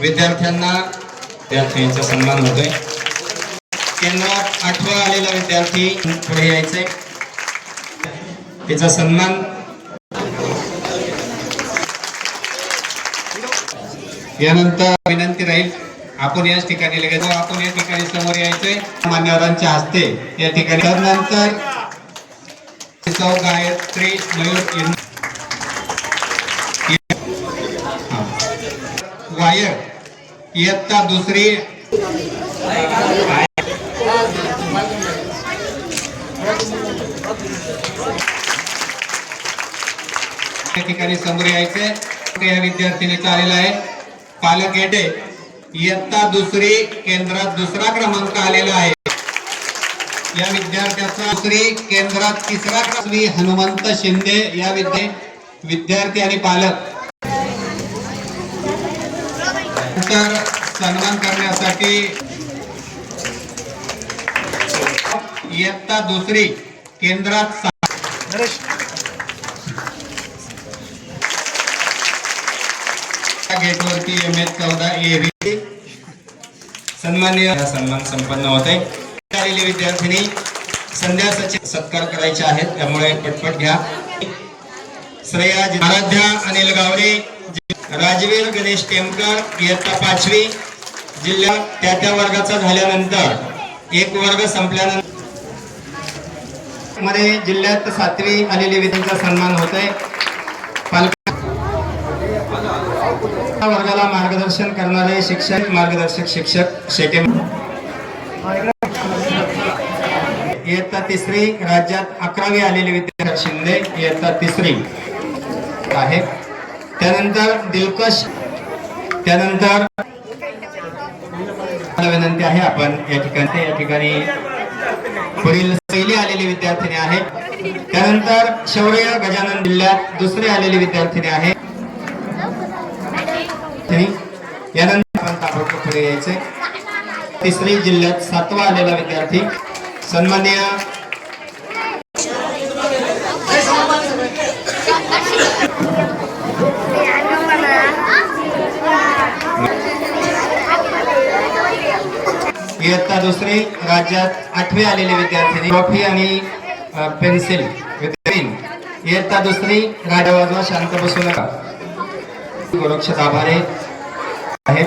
विद्यार्थ्यांना विद्यार्थ्यांचा सन्मान होतोय. त्यांना आठवा आलेला विद्यार्थी पुढे यायचंय. त्याचा सन्मान यानंतर विनंती राहील आपण याच ठिकाणी लगेच आपण या ठिकाणी समोर यायचंय. मान्यवरांच्या हस्ते या ठिकाणी. त्यानंतर सौ गायत्री मयूर वायर. गायक इयत्ता दुसरी. या ठिकाणी समोर यायचे या विद्यार्थिनीचा आलेला आहे. पालक येते इयत्ता दुसरी केंद्रात दुसरा क्रमांक आलेला आहे. या विद्यार्थ्याचा दुसरी केंद्रात तिसरा क्रमांक हनुमंत शिंदे या विद्या विद्यार्थी आणि पालक. तर सन्मान करण्यासाठी इयत्ता दुसरी केंद्रात गेटवरती एम एच चौदा ए व्ही सन्मान्य सन्मान संपन्न होत आहे. आलेली विद्यार्थिनी संध्या सचिव सत्कार करायचे आहेत त्यामुळे पटपट घ्या. श्रेया आराध्या अनिल गावडे राजवीर गणेश टेमकर इयत्ता पाचवी जिल्हा त्या त्या वर्गाचा झाल्यानंतर एक वर्ग संपल्यानंतरमध्ये जिल्ह्यात सातवी आलेली विद्यार्थ्यांचा सन्मान होत आहे. वर्गाला मार्गदर्शन करणारे शिक्षक मार्गदर्शक शिक्षक सेकंड इयत्ता तिसरी राज्यात अकरावी आलेले विद्यार्थी शिंदे इयत्ता तिसरी आहे. त्यानंतर दिलकश त्यानंतर विनंती आहे आपण या ठिकाणी या ठिकाणी पुढील पहिली आलेली विद्यार्थिनी आहे त्यानंतर शौर्य गजानन जिल्ह्यात दुसरी आलेली विद्यार्थिनी आहे आणि यानंतर आपण ताबडतोब पुढे यायचे. तिसरी जिल्ह्यात सातवा आलेला विद्यार्थी सन्माननीय इयत्ता दुसरी राज्यात आठवी आलेले विद्यार्थी ट्रॉफी आणि पेन्सिल इयत्ता दुसरी राजा वाजवा शांत बसू नका. गोरक्षक आभारे. आहेत.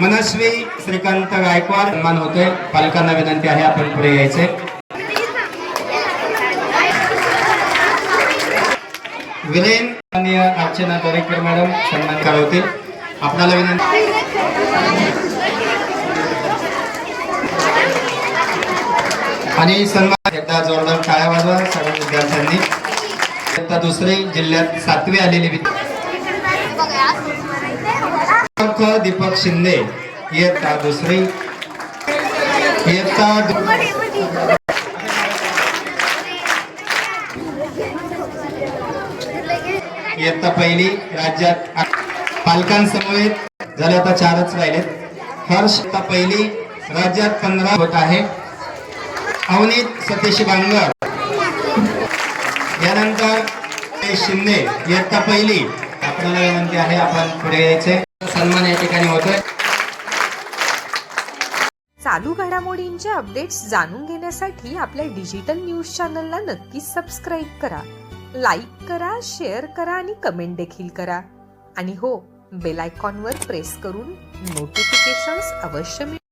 मनस्वी श्रीकांत गायकवाड मान होते पालकांना विनंती आहे आपण पुढे यायचे. विरेन आणि अर्चना दरेकर मॅडम सन्मान करवतील. आपल्याला विनंती आणि सन्मान एकदा जोरदार टाळ्या वाजवा सर्व विद्यार्थ्यांनी. आता दुसरे जिल्ह्यात सातवी आलेली विद्यार्थी दीपक शिंदे इयत्ता दुसरी. इयत्ता इयत्ता पहिली राज्यात पालकांसमवेत. झाले आता चारच राहिलेत. हर्ष पहिली राज्यात पंधरा होत आहे. अवनीत सतीश बांगर. त्यानंतर ते शिंदे इयत्ता पहिली. आपल्याला विनंती आहे आपण पुढे यायचे. सन्मान या ठिकाणी होतोय. चालू घडामोडींचे अपडेट्स जाणून घेण्यासाठी आपल्या डिजिटल न्यूज चॅनलला नक्कीच सबस्क्राईब करा. लाईक करा शेअर करा आणि कमेंट देखील करा. आणि हो बेल आयकॉनवर प्रेस करून नोटिफिकेशन्स अवश्य मिळवा.